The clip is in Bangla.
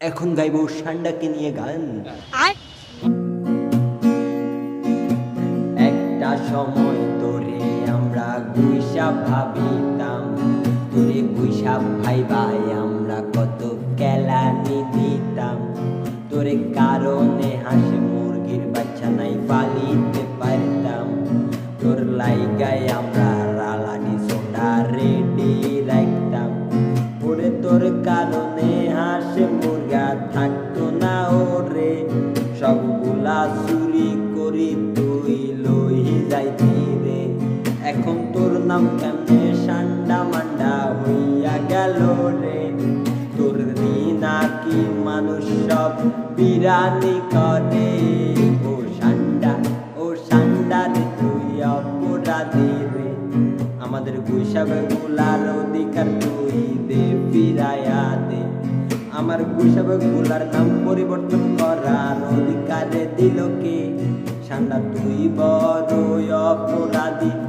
এখন গাইব সান্ডাকে নিয়ে গান। একটা সময় তোরে আমরা গুইসাপ ভাবিতাম তোরে গুইসাপ ভাই ভাই আমরা কত কেলানি দিতাম। তোরে কারণে হাসে মুরগির বাচ্চা নাই পালিতে পারতাম। তোর লাইগায় আমরা রালানি সোডা রেডি রাখতাম। ওরে তোর কারণে থাকতো না ওরে। সবগুলা চুরি করি তুই লই যাইতি রে। এখন তোর নাম কেমনে সান্ডা মান্ডা হইয়া গেল রে। তোর নাকি মানুষ সব বিরানি করে। ও সান্ডা ও সান্ডা রে তুই অপরাধী রে। আমাদের গুইসাবে গুলার অধিকার তুই দে। আমার গুইসাবে গুলার নাম পরিবর্তন করার অধিকারে দিল কে? সান্ডা তুই বড় অপরাধী।